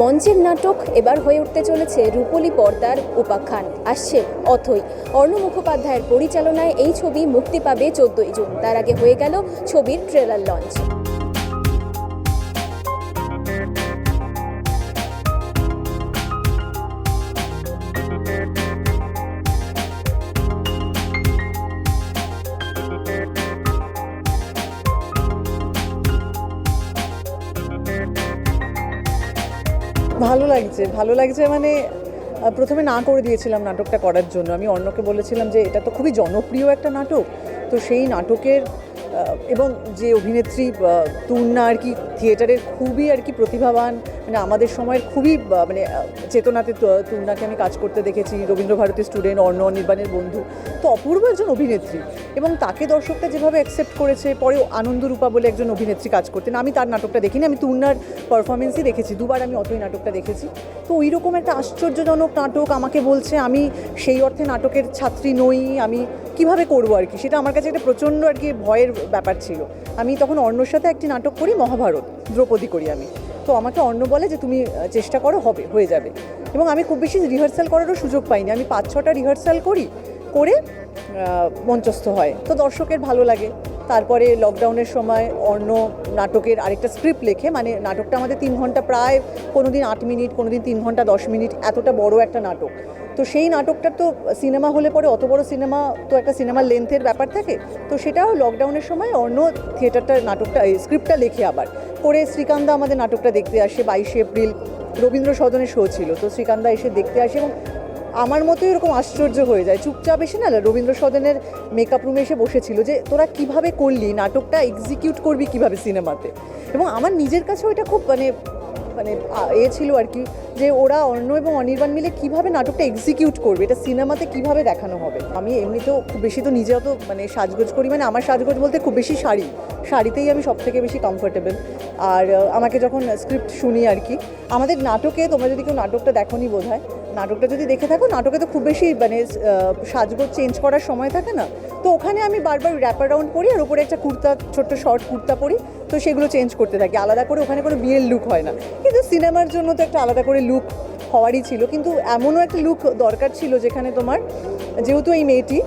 মঞ্চের নাটক এবার হয়ে উঠতে চলেছে রূপলি পর্দার উপাখ্যান। আসছে অথই। অর্ণ মুখোপাধ্যায়ের পরিচালনায় এই ছবি মুক্তি পাবে চোদ্দই জুন। তার আগে হয়ে গেল ছবির ট্রেলার লঞ্চ লাগছে, ভালো লাগছে মানে প্রথমে না করে দিয়েছিলাম নাটকটা করার জন্য। আমি অন্যকে বলেছিলাম যে এটা তো খুবই জনপ্রিয় একটা নাটক, তো সেই নাটকের এবং যে অভিনেত্রী তুন্না আর কি থিয়েটারের খুবই আর কি প্রতিভাবান মানে আমাদের সময়ের খুবই মানে চেতনাতে তুলনাকে আমি কাজ করতে দেখেছি। রবীন্দ্র ভারতী স্টুডেন্ট অর্ণ অনির্বাণের বন্ধু। তো অপূর্ব একজন অভিনেত্রী এবং তাকে দর্শকরা যেভাবে অ্যাকসেপ্ট করেছে পরে আনন্দরূপা বলে একজন অভিনেত্রী কাজ করতেন। আমি তার নাটকটা দেখিনি, আমি তুর্নার পারফরমেন্সই দেখেছি, দুবার আমি অতই নাটকটা দেখেছি। তো ওই রকম একটা আশ্চর্যজনক নাটক আমাকে বলছে, আমি সেই অর্থে নাটকের ছাত্রী নই, আমি কীভাবে করব আর কি? সেটা আমার কাছে একটা প্রচণ্ড আর কি ভয়ের ব্যাপার ছিল। আমি তখন অর্ণর সাথে একটি নাটক করি, মহাভারত, দ্রৌপদী করি আমি। তো আমাকে অন্য বলে যে তুমি চেষ্টা করো, হবে, হয়ে যাবে। এবং আমি খুব বেশি রিহার্সাল করারও সুযোগ পাইনি। আমি পাঁচ, ছটা রিহার্সাল করি, করে মঞ্চস্থ হয়। তো দর্শকের ভালো লাগে। তারপরে লকডাউনের সময় অন্য নাটকের আরেকটা স্ক্রিপ্ট লেখে মানে নাটকটা আমাদের তিন ঘণ্টা প্রায় কোনো দিন আট মিনিট কোনো দিন তিন ঘণ্টা দশ মিনিট, এতটা বড় একটা নাটক। তো সেই নাটকটার তো সিনেমা হলে পরে অত বড় সিনেমা তো একটা সিনেমার লেন্থের ব্যাপার থাকে। তো সেটাও লকডাউনের সময় অন্য থিয়েটারটা নাটকটা স্ক্রিপ্টটা লেখে আবার। করে শ্রীকান্দা আমাদের নাটকটা দেখতে আসে বাইশে এপ্রিল, রবীন্দ্র সদনে শো ছিল। তো শ্রীকান্দা এসে দেখতে আসে এবং আমার মতো এরকম আশ্চর্য হয়ে যায়। চুপচাপ এসে না রবীন্দ্র সদনের মেকআপ রুমে এসে বসেছিল যে, তোরা কীভাবে করলি? নাটকটা এক্সিকিউট করবি কীভাবে সিনেমাতে এবং আমার নিজের কাছে ওইটা খুব মানে মানে এ ছিল আর কি, যে ওরা অর্ণ এবং অনির্বাণ মিলে কীভাবে নাটকটা এক্সিকিউট করবে, এটা সিনেমাতে কীভাবে দেখানো হবে? আমি এমনিতেও খুব বেশি তো নিজে অত মানে সাজগোজ করি মানে আমার সাজগোজ বলতে খুব বেশি শাড়ি। শাড়িতেই আমি সব থেকে বেশি কমফোর্টেবল আর আমাকে যখন স্ক্রিপ্ট শুনি আর কি, আমাদের নাটকে তোমরা যদি কেউ নাটকটা দেখোনি বোধ হয় নাটকটা যদি দেখে থাকো, নাটকে তো খুব বেশি মানে সাজগোজ চেঞ্জ করার সময় থাকে না। তো ওখানে আমি বারবার র্যাপ অ্যারাউন্ড পরি আর ওপরে একটা কুর্তা, ছোট্ট শর্ট কুর্তা পরি তো সেগুলো চেঞ্জ করতে থাকি। আলাদা করে ওখানে কোনো বিয়ের লুক হয় না। কিন্তু সিনেমার জন্য তো একটা আলাদা করে লুক হওয়ারই ছিল। কিন্তু এমনও একটা লুক দরকার ছিল যেখানে তোমার যেহেতু এই মেয়েটি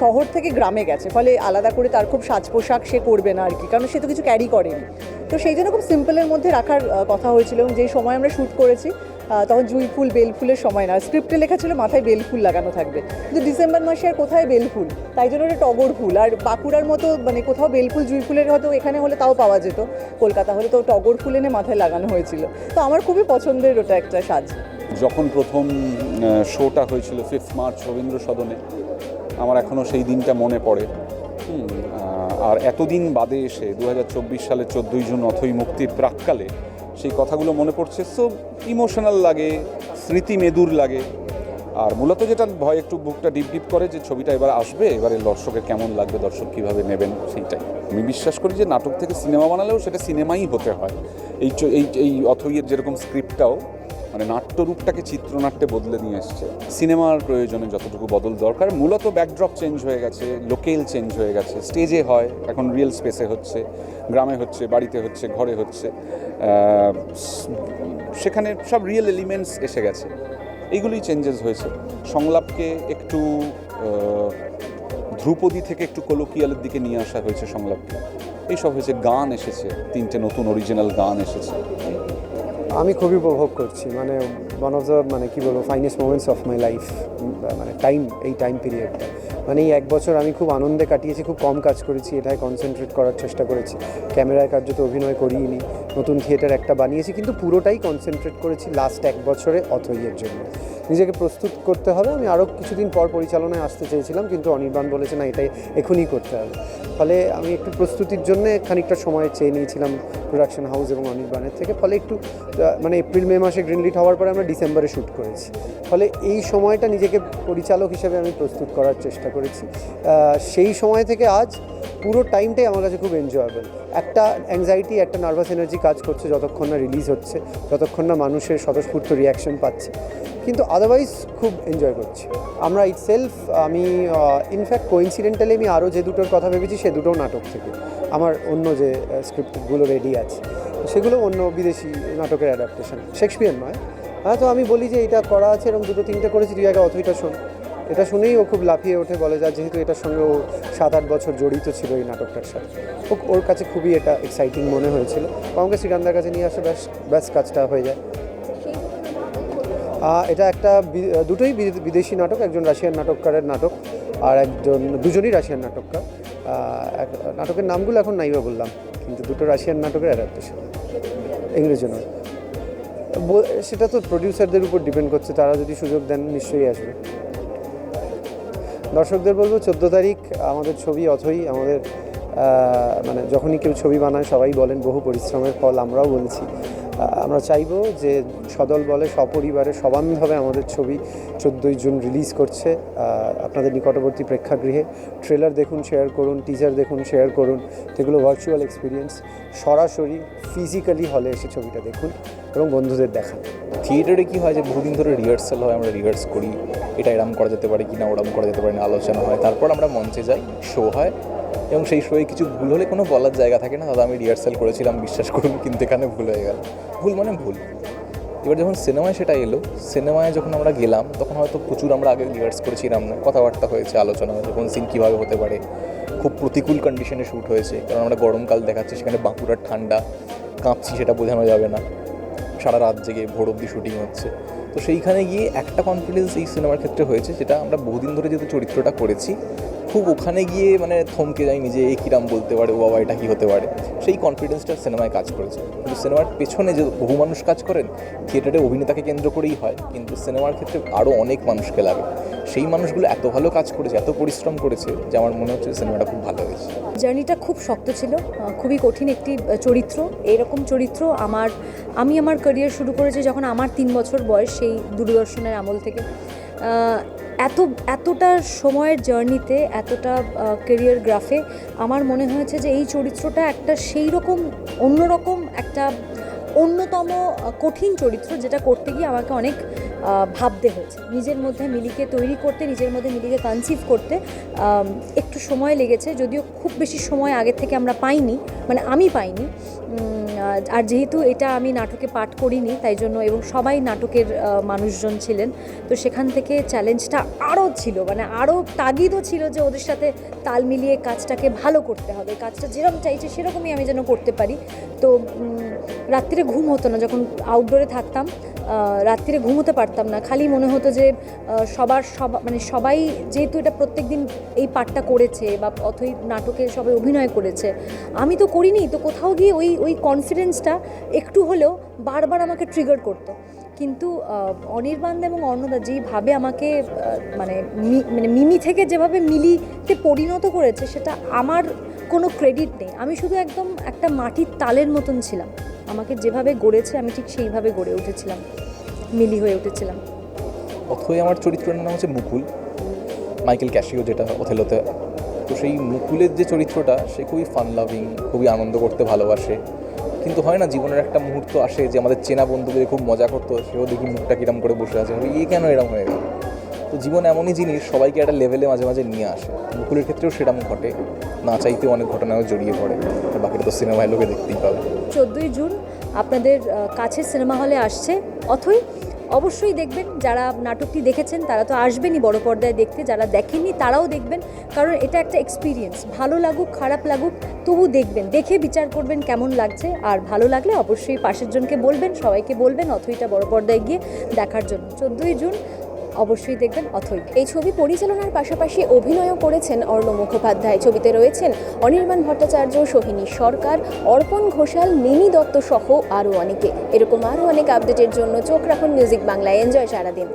শহর থেকে গ্রামে গেছে। ফলে আলাদা করে তার খুব সাজ পোশাক সে করবে না আর কি। কারণ সে তো কিছু ক্যারি করেনি। তো সেই জন্য খুব সিম্পলের মধ্যে রাখার কথা হয়েছিল এবং যেই সময় আমরা শ্যুট করেছি তখন জুঁই ফুল, বেল ফুলের সময় না। স্ক্রিপ্টে লেখা ছিল মাথায় বেল ফুল লাগানো থাকবে। কিন্তু ডিসেম্বর মাসে আর কোথায় বেল ফুল? তাই জন্য ওটা টগর ফুল। আর বাঁকুড়ার মতো মানে কোথাও বেল ফুল, জুই ফুলের হয়তো এখানে হলে তাও পাওয়া যেত, কলকাতা হলে তো টগর ফুল এনে মাথায় লাগানো হয়েছিল। তো আমার খুবই পছন্দের ওটা একটা সাজ। যখন প্রথম শোটা হয়েছিল ফিফথ মার্চ রবীন্দ্র সদনে, আমার এখনও সেই দিনটা মনে পড়ে। আর এতদিন বাদে এসে দু হাজার চব্বিশ সালের চোদ্দোই জুন অথই মুক্তির প্রাককালে সেই কথাগুলো মনে পড়ছে। সো ইমোশনাল লাগে, স্মৃতি মেদুর লাগে। আর মূলত যেটা ভয় একটু বুকটা ডিপ ডিপ করে যে ছবিটা এবার আসবে, এবারে দর্শকের কেমন লাগবে, দর্শক কীভাবে নেবেন সেইটাই। আমি বিশ্বাস করি যে নাটক থেকে সিনেমা বানালেও সেটা সিনেমাই হতে হয়। এই এই এই অথইয়ের যেরকম স্ক্রিপ্টটাও মানে নাট্যরূপটাকে চিত্রনাট্যে বদলে নিয়ে এসছে। সিনেমার প্রয়োজনে যতটুকু বদল দরকার, মূলত ব্যাকড্রপ চেঞ্জ হয়ে গেছে লোকেল চেঞ্জ হয়ে গেছে স্টেজে হয়, এখন রিয়েল স্পেসে হচ্ছে, গ্রামে হচ্ছে, বাড়িতে হচ্ছে, ঘরে হচ্ছে সেখানে সব রিয়েল এলিমেন্টস এসে গেছে। এইগুলোই চেঞ্জেস হয়েছে। সংলাপকে একটু ধ্রুপদী থেকে একটু কলোকিয়ালের দিকে নিয়ে আসা হয়েছে সংলাপকে। এইসব হয়েছে, গান এসেছে, তিনটে নতুন অরিজিনাল গান এসেছে। আমি খুবই উপভোগ করছি মানে ওয়ান অফ দ্য মানে কী বলব finest moments of my life মানে টাইম এই টাইম পিরিয়ডটা মানে এই এক বছর আমি খুব আনন্দে কাটিয়েছি, খুব কম কাজ করেছি এটাই কনসেন্ট্রেট করার চেষ্টা করেছি। ক্যামেরায় কার্য তো অভিনয় করিনি, নতুন থিয়েটার একটা বানিয়েছি, কিন্তু পুরোটাই কনসেন্ট্রেট করেছি লাস্ট এক বছরে অথইয়ের জন্য। নিজেকে প্রস্তুত করতে হবে। আমি আরও কিছুদিন পর পরিচালনায় আসতে চেয়েছিলাম, কিন্তু অনির্বাণ বলেছে, না, এটাই এখনই করতে হবে। ফলে আমি একটু প্রস্তুতির জন্য খানিকটা সময় চেয়ে নিয়েছিলাম প্রোডাকশন হাউস এবং অনির্বাণের থেকে। ফলে একটু মানে এপ্রিল, মে মাসে গ্রিনলিট হওয়ার পরে আমরা ডিসেম্বরে শ্যুট করেছি। ফলে এই সময়টা নিজেকে পরিচালক হিসেবে আমি প্রস্তুত করার চেষ্টা করেছি। সেই সময় থেকে আজ পুরো টাইমটাই আমার কাছে খুব এনজয়েবল একটা অ্যাংজাইটি একটা নার্ভাস এনার্জি কাজ করছে যতক্ষণ না রিলিজ হচ্ছে, যতক্ষণ না মানুষের স্বতঃস্ফূর্ত রিয়াকশন পাচ্ছে। কিন্তু আদারওয়াইজ খুব এনজয় করছি। আমরা ইট সেলফ আমি ইনফ্যাক্ট কোইন্সিডেন্টালি আমি আরও যে দুটোর কথা ভেবেছি, সে দুটোও নাটক থেকে। আমার অন্য যে স্ক্রিপ্টগুলো রেডি আছে, সেগুলো অন্য বিদেশি নাটকের অ্যাডাপ্টেশন শেক্সপিয়ার নয়। হ্যাঁ তো আমি বলি যে এটা করা আছে, এবং দুটো তিনটে করেছি, তুই আগে অথইটা শোন। এটা শুনেই ও খুব লাফিয়ে ওঠে, বলে যা যেহেতু এটার সঙ্গে ও সাত আট বছর জড়িত ছিল এই নাটকটার সাথে। ও- ওর কাছে খুবই এটা এক্সাইটিং মনে হয়েছিল। আমাকে শ্রীকান্তার কাছে নিয়ে আসে, ব্যাস ব্যাস, কাজটা হয়ে যায়। এটা একটা দুটোই বিদেশি নাটক, একজন রাশিয়ান নাটককারের নাটক আর একজন, দুজনই রাশিয়ান নাটককার। নাটকের নামগুলো এখন নাইবা বললাম, কিন্তু দুটো রাশিয়ান নাটকের অ্যাডাপ্টেশন ইংরেজি নয় সেটা তো প্রডিউসারদের উপর ডিপেন্ড করছে, তারা যদি সুযোগ দেন নিশ্চয়ই আসবে। দর্শকদের বলব, চোদ্দ তারিখ আমাদের ছবি অথই, আমাদের মানে যখনই কেউ ছবি বানায়, সবাই বলেন বহু পরিশ্রমের ফল আমরাও বলছি। আমরা চাইব যে সদল বলে, সপরিবারে সবান্ধবে আমাদের ছবি চোদ্দোই জুন রিলিজ করছে। আপনাদের নিকটবর্তী প্রেক্ষাগৃহে ট্রেলার দেখুন, শেয়ার করুন, টিজার দেখুন, শেয়ার করুন। সেগুলো ভার্চুয়াল এক্সপিরিয়েন্স সরাসরি ফিজিক্যালি হলে এসে ছবিটা দেখুন এবং বন্ধুদের দেখান। থিয়েটারে কি হয় যে বহুদিন ধরে রিহার্সাল হয়, আমরা রিহার্স করি। এটা এরম করা যেতে পারে কি না ওরম করা যেতে পারে না, আলোচনা হয়। তারপর আমরা মঞ্চে যাই শো হয়। এবং সেই শোয়ে কিছু ভুল হলে কোনো বলার জায়গা থাকে না। দাদা, আমি রিহার্সাল করেছিলাম, বিশ্বাস করুন, কিন্তু এখানে ভুল হয়ে গেল। ভুল মানে ভুল। এবার যখন সিনেমায় সেটা এলো সিনেমায় যখন আমরা গেলাম, তখন হয়তো প্রচুর আমরা আগে রিহার্স করেছিলাম না। কথাবার্তা হয়েছে, আলোচনা হয়েছে, কোন সিন কীভাবে হতে পারে। খুব প্রতিকূল কন্ডিশনে শ্যুট হয়েছে। কারণ আমরা গরমকাল দেখাচ্ছি, সেখানে বাঁকুড়ার ঠান্ডা। কাঁপছি, সেটা বোঝানো যাবে না। সারা রাত জেগে ভোর অব্দি শুটিং হচ্ছে। তো সেইখানে গিয়ে একটা কনফিডেন্স এই সিনেমার ক্ষেত্রে হয়েছে, যেটা আমরা বহুদিন ধরে যেহেতু চরিত্রটা করেছি খুব ওখানে গিয়ে মানে থমকে যাই নিজে, এ কিরাম বলতে পারে, ও বাবা, এটা কী হতে পারে? সেই কনফিডেন্সটা সিনেমায় কাজ করেছে। কিন্তু সিনেমার পেছনে যে বহু মানুষ কাজ করেন, থিয়েটারে অভিনেতাকে কেন্দ্র করেই হয়। কিন্তু সিনেমার ক্ষেত্রে আরও অনেক মানুষকে লাগে। সেই মানুষগুলো এত ভালো কাজ করেছে, এত পরিশ্রম করেছে, যে আমার মনে হচ্ছে সিনেমাটা খুব ভালো হয়েছে। জার্নিটা খুব শক্ত ছিল খুবই কঠিন একটি চরিত্র। এরকম চরিত্র আমার, আমি আমার ক্যারিয়ার শুরু করেছি যখন আমার তিন বছর বয়স, সেই দূরদর্শনের আমল থেকে। এত, এতটা সময়ের জার্নিতে এতটা কেরিয়ার গ্রাফে আমার মনে হয়েছে যে এই চরিত্রটা একটা সেই রকম অন্যরকম একটা অন্যতম কঠিন চরিত্র যেটা করতে গিয়ে আমাকে অনেক ভাবতে হয়েছে। নিজের মধ্যে মিলিকে তৈরি করতে, নিজের মধ্যে মিলিকে কনসিভ করতে একটু সময় লেগেছে। যদিও খুব বেশি সময় আগে থেকে আমরা পাইনি মানে আমি পাইনি। আর- যেহেতু এটা আমি নাটকে পাঠ করিনি, তাই জন্য এবং সবাই নাটকের মানুষজন ছিলেন, তো সেখান থেকে চ্যালেঞ্জটা আরও ছিল মানে আরও তাগিদও ছিল যে ওদের সাথে তাল মিলিয়ে কাজটাকে ভালো করতে হবে। কাজটা যেরকম চাইছে সেরকমই আমি যেন করতে পারি। তো রাত্রিরে ঘুম হতো না, যখন আউটডোরে থাকতাম রাত্রিরে ঘুমোতে পারতাম না। খালি মনে হতো যে সবার সব মানে সবাই যেহেতু এটা প্রত্যেক দিন এই পাঠটা করেছে বা অথই নাটকে সবাই অভিনয় করেছে, আমি তো করিনি, তো কোথাও গিয়ে ওই ওই কনফিডেন্সটা একটু হলেও বারবার আমাকে ট্রিগার করতো। কিন্তু অনির্বাণ এবং অন্নদা যেইভাবে আমাকে মানে মানে মিমি থেকে যেভাবে মিলিতে পরিণত করেছে, সেটা আমার কোনো ক্রেডিট নেই। আমি শুধু একদম একটা মাটির তালের মতন ছিলাম। আমাকে যেভাবে গড়েছে, আমি ঠিক সেইভাবে গড়ে উঠেছিলাম, মিলি হয়ে উঠেছিলাম। অথই আমার চরিত্রের নাম হচ্ছে মুকুল, মাইকেল ক্যাশিও যেটা ওথেলোতে তো সেই মুকুলের যে চরিত্রটা, সে খুবই ফান লাভিং খুবই আনন্দ করতে ভালোবাসে। কিন্তু হয় না জীবনের একটা মুহূর্ত আসে যে আমাদের চেনা বন্ধুদের খুব মজা করতো সেও দেখি মুখটা কিরম করে বসে আছে। ভাবি, এ কেন এরম হয়ে গেল? তো জীবন এমনই জিনিস সবাইকে একটা লেভেলে মাঝে মাঝে নিয়ে আসে। মুকুলের ক্ষেত্রেও সেরকম ঘটে। না চাইতেও অনেক ঘটনাও জড়িয়ে পড়ে। বাকিটা তো সিনেমায় লোকে দেখতেই পাবে। চোদ্দই জুন আপনাদের কাছে সিনেমা হলে আসছে। অথই অবশ্যই দেখবেন, যারা নাটকটি দেখেছেন, তারা তো আসবেনই বড় পর্দায় দেখতে, যারা দেখেননি তারাও দেখবেন, কারণ এটা একটা এক্সপিরিয়েন্স ভালো লাগুক, খারাপ লাগুক, তবু দেখবেন, দেখে বিচার করবেন কেমন লাগছে, আর ভালো লাগলে অবশ্যই পাশের জনকে বলবেন, সবাইকে বলবেন অথইটা বড় পর্দায় গিয়ে দেখার জন্য। চোদ্দোই জুন অবশ্যই দেখবেন অথৈ এই ছবি পরিচালনার পাশাপাশি অভিনয়ও করেছেন অর্ণ মুখোপাধ্যায়। ছবিতে রয়েছেন অনির্বাণ ভট্টাচার্য, সোহিনী সরকার, অর্পণ ঘোষাল মিনি দত্ত সহ আরও অনেকে। এরকম আরও অনেক আপডেটের জন্য চোখ রাখুন মিউজিক বাংলায়। এনজয় সারাদিন।